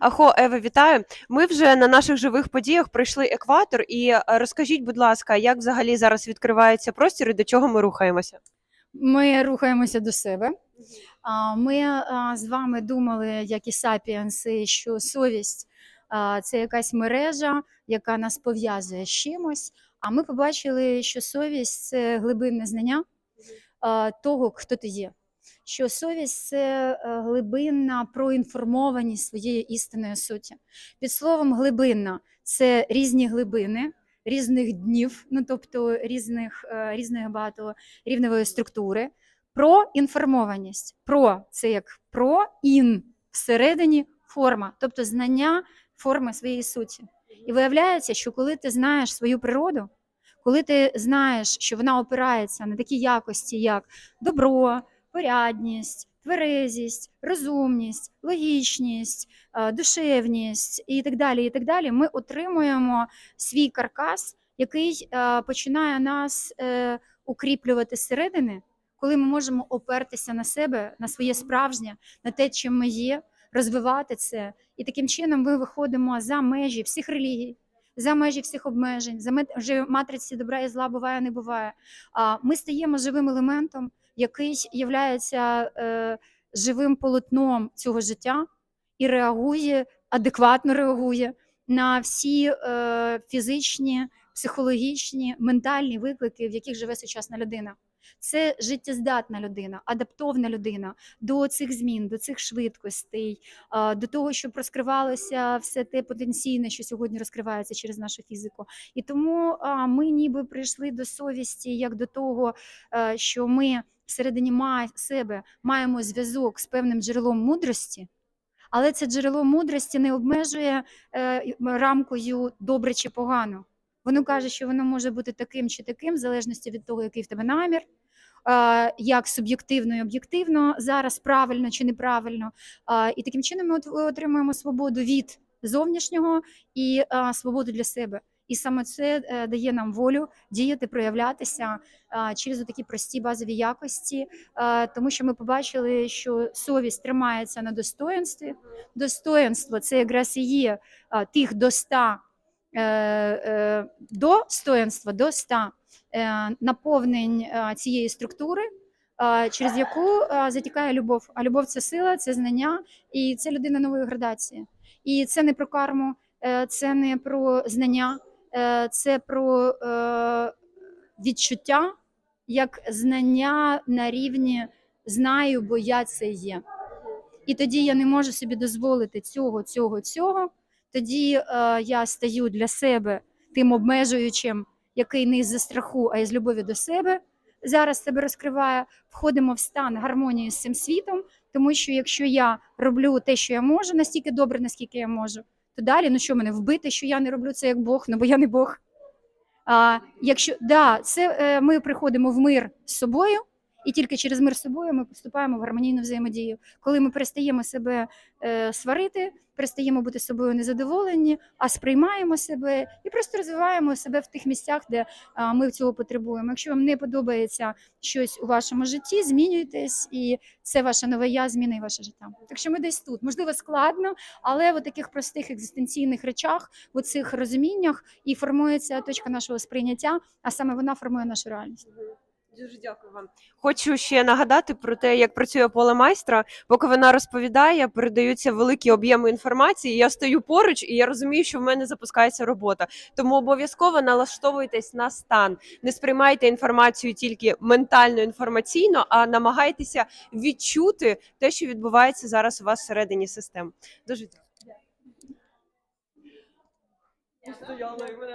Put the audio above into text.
Ахо, Ева, вітаю. Ми вже на наших живих подіях пройшли екватор. І е, розкажіть, будь ласка, як взагалі зараз відкривається простір і до чого ми рухаємося? Ми рухаємося до себе. Ми з вами думали, як і сапіенси, що совість це якась мережа, яка нас пов'язує з чимось. А ми побачили, що совість це глибинне знання того, хто ти є. Що совість це е, глибинна проінформованість своєї істинної суті. Під словом глибинна це різні глибини, різних днів, ну тобто різних, е, різної багато рівневої структури. Про інформованість. Про це як про ін всередині форма, тобто знання форми своєї суті. І виявляється, що коли ти знаєш свою природу, коли ти знаєш, що вона опирається на такі якості, як добро, порядність, тверезість, розумність, логічність, е, душевність і так далі, і так далі, ми отримуємо свій каркас, який е, починає нас е, укріплювати зсередини, коли ми можемо опертися на себе, на своє справжнє, на те, чим ми є, розвивати це. І таким чином ми виходимо за межі всіх релігій, за межі всіх обмежень, за межі матриці добра і зла буває, не буває. А ми стаємо живим елементом, який являється е, живим полотном цього життя і реагує, адекватно реагує на всі е, фізичні, психологічні, ментальні виклики, в яких живе сучасна людина. Це життєздатна людина, адаптовна людина до цих змін, до цих швидкостей, до того, щоб розкривалося все те потенційне, що сьогодні розкривається через нашу фізику. І тому ми ніби прийшли до совісті як до того, що ми всередині себе маємо зв'язок з певним джерелом мудрості. Але це джерело мудрості не обмежує е, рамкою добре чи погано. Воно каже, що воно може бути таким чи таким, в залежності від того, який в тебе намір, як суб'єктивно і об'єктивно, зараз правильно чи неправильно. І таким чином ми от- отримуємо свободу від зовнішнього і свободу для себе. І саме це е, дає нам волю діяти, проявлятися через такі прості базові якості, тому що ми побачили, що совість тримається на достоинстві. Достоинство це якраз і є тих до ста е, е, достоинства, до ста е, наповнень цієї структури, через яку затікає любов. А любов це сила, це знання, і це людина нової градації. І це не про карму, це не про знання, це про відчуття як знання на рівні знаю, бо я це є. І тоді я не можу собі дозволити цього, цього, цього. Тоді е, я стаю для себе тим обмежуючим, який не із-за страху, а із любові до себе. Зараз себе розкриває, входимо в стан гармонії з цим світом, тому що якщо я роблю те, що я можу, настільки добре, наскільки я можу, то далі ну що мене вбити, що я не роблю це як Бог, ну бо я не Бог. А, якщо да, це е, ми приходимо в мир з собою, і тільки через мир з собою ми поступаємо в гармонійну взаємодію. Коли ми перестаємо себе е, сварити, перестаємо бути собою незадоволені, а сприймаємо себе і просто розвиваємо себе в тих місцях, де а, ми цього потребуємо. Якщо вам не подобається щось у вашому житті, змінюйтесь, і це ваше нове я змінить ваше життя. Так що ми десь тут. Можливо, складно, але в таких простих екзистенційних речах, в цих розуміннях і формується точка нашого сприйняття, а саме вона формує нашу реальність. Дуже дякую вам. Хочу ще нагадати про те, як працює поле майстра. Поки вона розповідає, передаються великі об'єми інформації. Я стою поруч, і я розумію, що в мене запускається робота. Тому обов'язково налаштовуйтесь на стан. Не сприймайте інформацію тільки ментально інформаційно, а намагайтеся відчути те, що відбувається зараз у вас всередині систем. Дуже дякую.